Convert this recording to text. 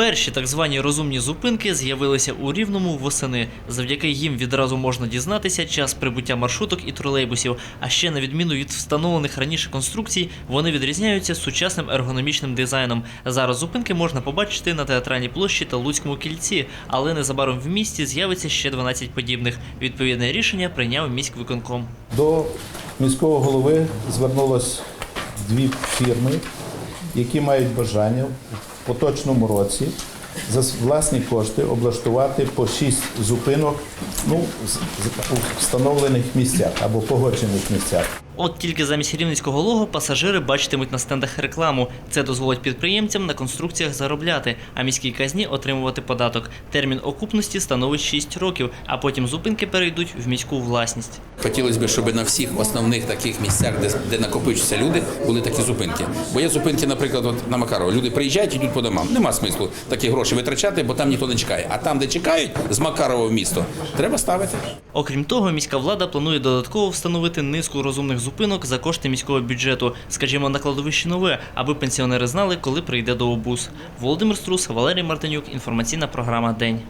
Перші так звані розумні зупинки з'явилися у Рівному восени. Завдяки їм відразу можна дізнатися час прибуття маршруток і тролейбусів. А ще на відміну від встановлених раніше конструкцій, вони відрізняються сучасним ергономічним дизайном. Зараз зупинки можна побачити на театральній площі та Луцькому кільці, але незабаром в місті з'явиться ще 12 подібних. Відповідне рішення прийняв міськвиконком. До міського голови звернулось дві фірми, які мають бажання поточному році за власні кошти облаштувати по шість зупинок ну, у встановлених місцях або погоджених місцях. От тільки замість рівненського лого пасажири бачитимуть на стендах рекламу. Це дозволить підприємцям на конструкціях заробляти, а міській казні отримувати податок. Термін окупності становить 6 років, а потім зупинки перейдуть в міську власність. Хотілося б, щоб на всіх основних таких місцях, де, де накопичуються люди, були такі зупинки. Бо є зупинки, наприклад, от на Макарова. Люди приїжджають, йдуть по домам. Нема смислу такі гроші витрачати, бо там ніхто не чекає. А там, де чекають, з Макарова в місто, треба ставити. Окрім того, міська влада планує додатково встановити низку розумних зупинок за кошти міського бюджету, скажімо, на кладовищі нове, аби пенсіонери знали, коли прийде до обуз. Володимир Струс, Валерій Мартинюк. Інформаційна програма День.